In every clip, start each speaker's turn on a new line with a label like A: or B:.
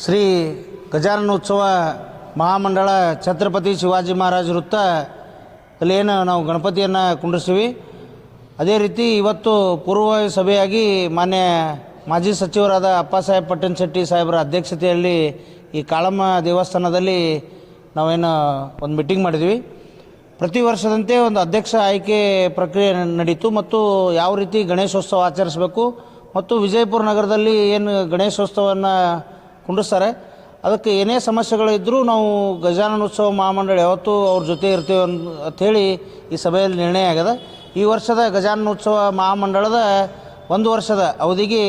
A: ಶ್ರೀ ಗಜಾನನೋತ್ಸವ ಮಹಾಮಂಡಳ ಛತ್ರಪತಿ ಶಿವಾಜಿ ಮಹಾರಾಜ ವೃತ್ತ ಅಲ್ಲಿ ಏನು ನಾವು ಗಣಪತಿಯನ್ನು ಕುಂಡಿಸ್ತೀವಿ. ಅದೇ ರೀತಿ ಇವತ್ತು ಪೂರ್ವ ಸಭೆಯಾಗಿ ಮಾನ್ಯ ಮಾಜಿ ಸಚಿವರಾದ ಅಪ್ಪಾಸಾಹೇಬ್ ಪಟ್ಟಣ ಶೆಟ್ಟಿ ಸಾಹೇಬರ ಅಧ್ಯಕ್ಷತೆಯಲ್ಲಿ ಈ ಕಾಳಮ್ಮ ದೇವಸ್ಥಾನದಲ್ಲಿ ನಾವೇನು ಒಂದು ಮೀಟಿಂಗ್ ಮಾಡಿದ್ವಿ. ಪ್ರತಿ ವರ್ಷದಂತೆ ಒಂದು ಅಧ್ಯಕ್ಷ ಆಯ್ಕೆ ಪ್ರಕ್ರಿಯೆ ನಡೀತು ಮತ್ತು ಯಾವ ರೀತಿ ಗಣೇಶೋತ್ಸವ ಆಚರಿಸಬೇಕು ಮತ್ತು ವಿಜಯಪುರ ನಗರದಲ್ಲಿ ಏನು ಗಣೇಶೋತ್ಸವವನ್ನು ಕುಂಡಿಸ್ತಾರೆ. ಅದಕ್ಕೆ ಏನೇ ಸಮಸ್ಯೆಗಳಿದ್ದರೂ ನಾವು ಗಜಾನನೋತ್ಸವ ಮಹಾಮಂಡಳಿ ಯಾವತ್ತೂ ಅವ್ರ ಜೊತೆ ಇರ್ತೀವಿ ಅಂತ ಅಂಥೇಳಿ ಈ ಸಭೆಯಲ್ಲಿ ನಿರ್ಣಯ ಆಗ್ಯದ ಈ ವರ್ಷದ ಗಜಾನನೋತ್ಸವ ಮಹಾಮಂಡಳದ ಒಂದು ವರ್ಷದ ಅವಧಿಗೆ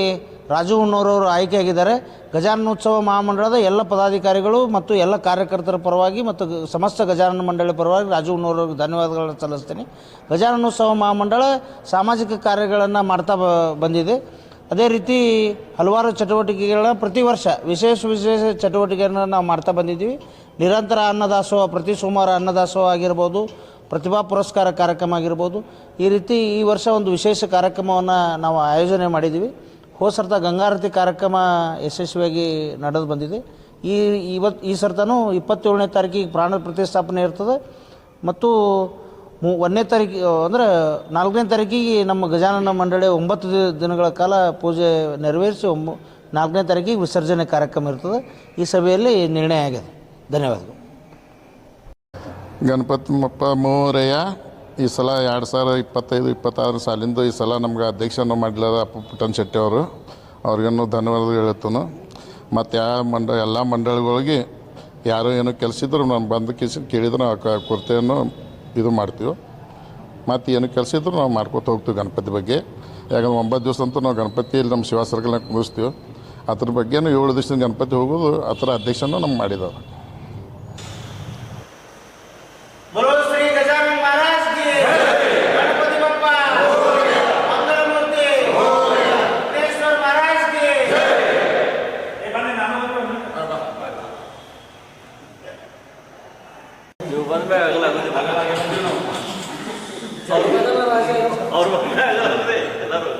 A: ರಾಜು ಹುಣ್ಣೂರವರು ಆಯ್ಕೆಯಾಗಿದ್ದಾರೆ. ಗಜಾನನೋತ್ಸವ ಮಹಾಮಂಡಳದ ಎಲ್ಲ ಪದಾಧಿಕಾರಿಗಳು ಮತ್ತು ಎಲ್ಲ ಕಾರ್ಯಕರ್ತರ ಪರವಾಗಿ ಮತ್ತು ಸಮಸ್ತ ಗಜಾನನ ಮಂಡಳಿ ಪರವಾಗಿ ರಾಜು ಹುಣ್ಣೂರವ್ರಿಗೆ ಧನ್ಯವಾದಗಳನ್ನು ಸಲ್ಲಿಸ್ತೀನಿ. ಗಜಾನನೋತ್ಸವ ಮಹಾಮಂಡಳ ಸಾಮಾಜಿಕ ಕಾರ್ಯಗಳನ್ನು ಮಾಡ್ತಾ ಬಂದಿದೆ. ಅದೇ ರೀತಿ ಹಲವಾರು ಚಟುವಟಿಕೆಗಳನ್ನ ಪ್ರತಿ ವರ್ಷ, ವಿಶೇಷ ವಿಶೇಷ ಚಟುವಟಿಕೆಯನ್ನು ನಾವು ಮಾಡ್ತಾ ಬಂದಿದ್ದೀವಿ. ನಿರಂತರ ಅನ್ನದಾಸೋಹ, ಪ್ರತಿ ಸೋಮವಾರ ಅನ್ನದಾಸೋಹ ಆಗಿರ್ಬೋದು, ಪ್ರತಿಭಾ ಪುರಸ್ಕಾರ ಕಾರ್ಯಕ್ರಮ ಆಗಿರ್ಬೋದು. ಈ ರೀತಿ ಈ ವರ್ಷ ಒಂದು ವಿಶೇಷ ಕಾರ್ಯಕ್ರಮವನ್ನು ನಾವು ಆಯೋಜನೆ ಮಾಡಿದ್ದೀವಿ. ಹೋಸರ್ತ ಗಂಗಾರತಿ ಕಾರ್ಯಕ್ರಮ ಯಶಸ್ವಿಯಾಗಿ ನಡೆದು ಬಂದಿದೆ. ಈ ಇವತ್ತು ಈ ಸರ್ತಾನು ಇಪ್ಪತ್ತೇಳನೇ ತಾರೀಕಿಗೆ ಪ್ರಾಣ ಪ್ರತಿಷ್ಠಾಪನೆ ಇರ್ತದೆ. ಮತ್ತು ಮೂ, ಒಂದನೇ ತಾರೀಕು ಅಂದರೆ ನಾಲ್ಕನೇ ತಾರೀಕಿಗೆ ನಮ್ಮ ಗಜಾನನ ಮಂಡಳಿ ಒಂಬತ್ತು ದಿನಗಳ ಕಾಲ ಪೂಜೆ ನೆರವೇರಿಸಿ ಒಂಬ, ನಾಲ್ಕನೇ ತಾರೀಕಿಗೆ ವಿಸರ್ಜನೆ ಕಾರ್ಯಕ್ರಮ ಇರ್ತದೆ. ಈ ಸಭೆಯಲ್ಲಿ ನಿರ್ಣಯ ಆಗಿದೆ. ಧನ್ಯವಾದಗಳು.
B: ಗಣಪತಿ ಮಪ್ಪ ಮೋರಯ್ಯ ಈ ಸಲ ಎರಡು ಸಾವಿರ ಇಪ್ಪತ್ತೈದು ಇಪ್ಪತ್ತಾರು ಸಾಲಿಂದು ಈ ಸಲ ನಮ್ಗೆ ಅಧ್ಯಕ್ಷನೂ ಮಾಡಲಾರ ಅಪ್ಪ ಪುಟ್ಟನ್ ಶೆಟ್ಟಿ ಅವರು. ಅವ್ರಿಗೇನು ಧನ್ಯವಾದ ಹೇಳ್ತಾನು. ಮತ್ತು ಯಾವ ಮಂಡ, ಎಲ್ಲ ಮಂಡಳಿಗಳಿಗೆ ಯಾರು ಏನೋ ಕೆಲಸ ಇದ್ರು ನಾನು ಬಂದು ಕೇಳಿದ್ರೆ ಆ ಕೊರತೆಯನ್ನು ಇದು ಮಾಡ್ತೀವಿ. ಮತ್ತು ಏನು ಕೆಲಸ ಇದ್ರು ನಾವು ಮಾಡ್ಕೊತ ಹೋಗ್ತೀವಿ ಗಣಪತಿ ಬಗ್ಗೆ. ಯಾಕಂದ್ರೆ ಒಂಬತ್ತು ದಿವಸ ಅಂತೂ ನಾವು ಗಣಪತಿಯಲ್ಲಿ ನಮ್ಮ ಶಿವ ಸರ್ಕಲ್ನಾಗ ಕುಂದಿಸ್ತೀವಿ ಅದ್ರ ಬಗ್ಗೆನೂ ಏಳು ದಿವ್ಸದ ಗಣಪತಿ ಹೋಗೋದು ಆ ಥರ ಅಧ್ಯಕ್ಷನೂ ನಮ್ಗೆ ಮಾಡಿದ್ದಾರೆ
C: ನೀವು ಬಂದ್ಮೇಲೆ ಆಗಲ್ಲ ಅವ್ರು ಬಂದ್ಮೇಲೆ ಆಗಲ್ಲ ಎಲ್ಲರೂ